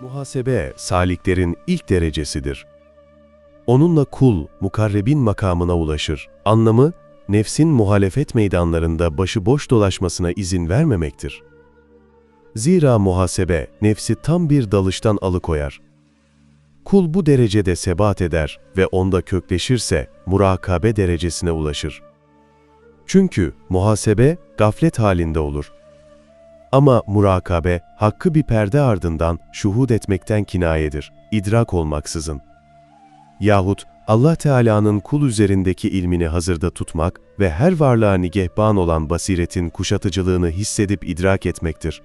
Muhasebe, saliklerin ilk derecesidir. Onunla kul, mukarrebin makamına ulaşır. Anlamı, nefsin muhalefet meydanlarında başıboş dolaşmasına izin vermemektir. Zira muhasebe, nefsi tam bir dalıştan alıkoyar. Kul bu derecede sebat eder ve onda kökleşirse murakabe derecesine ulaşır. Çünkü muhasebe gaflet halinde olur. Ama murakabe, hakkı bir perde ardından şuhud etmekten kinayedir, idrak olmaksızın. Yahut Allah Teala'nın kul üzerindeki ilmini hazırda tutmak ve her varlığa nigehban olan basiretin kuşatıcılığını hissedip idrak etmektir.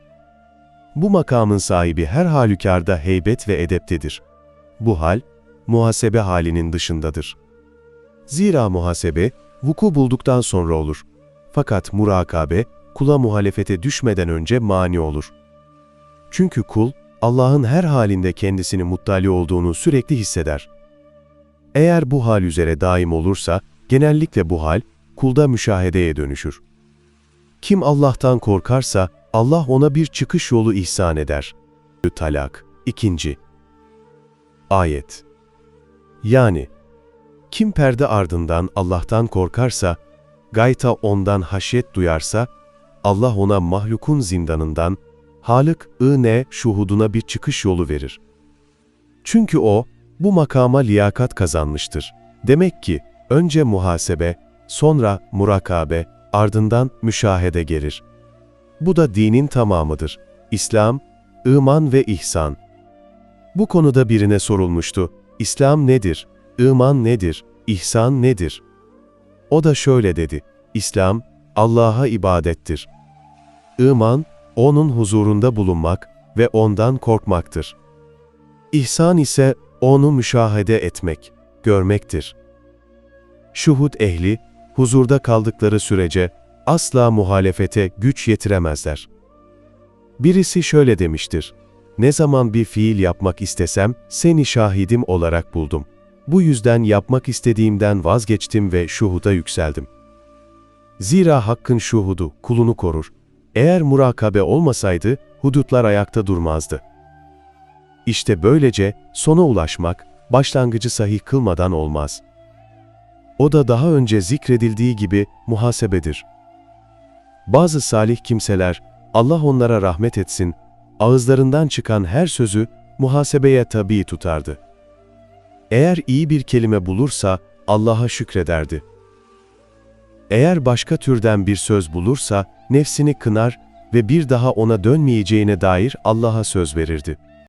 Bu makamın sahibi her halükarda heybet ve edeptedir. Bu hal, muhasebe halinin dışındadır. Zira muhasebe, vuku bulduktan sonra olur. Fakat murakabe, kula muhalefete düşmeden önce mani olur. Çünkü kul, Allah'ın her halinde kendisini muttali olduğunu sürekli hisseder. Eğer bu hal üzere daim olursa, genellikle bu hal, kulda müşahedeye dönüşür. Kim Allah'tan korkarsa, Allah ona bir çıkış yolu ihsan eder. Talak 2. Ayet Yani, kim perde ardından Allah'tan korkarsa, gayta ondan haşyet duyarsa, Allah ona mahlukun zindanından, Halık ı şuhuduna bir çıkış yolu verir. Çünkü o, bu makama liyakat kazanmıştır. Demek ki, önce muhasebe, sonra murakabe, ardından müşahede gelir. Bu da dinin tamamıdır. İslam, iman ve ihsan. Bu konuda birine sorulmuştu. İslam nedir? İman nedir? İhsan nedir? O da şöyle dedi. İslam, Allah'a ibadettir. İman, O'nun huzurunda bulunmak ve O'ndan korkmaktır. İhsan ise O'nu müşahede etmek, görmektir. Şuhud ehli, huzurda kaldıkları sürece asla muhalefete güç yetiremezler. Birisi şöyle demiştir, ne zaman bir fiil yapmak istesem seni şahidim olarak buldum. Bu yüzden yapmak istediğimden vazgeçtim ve şuhuda yükseldim. Zira hakkın şuhudu kulunu korur. Eğer murakabe olmasaydı hudutlar ayakta durmazdı. İşte böylece sona ulaşmak, başlangıcı sahih kılmadan olmaz. O da daha önce zikredildiği gibi muhasebedir. Bazı salih kimseler, Allah onlara rahmet etsin, ağızlarından çıkan her sözü muhasebeye tabi tutardı. Eğer iyi bir kelime bulursa Allah'a şükrederdi. Eğer başka türden bir söz bulursa nefsini kınar ve bir daha ona dönmeyeceğine dair Allah'a söz verirdi.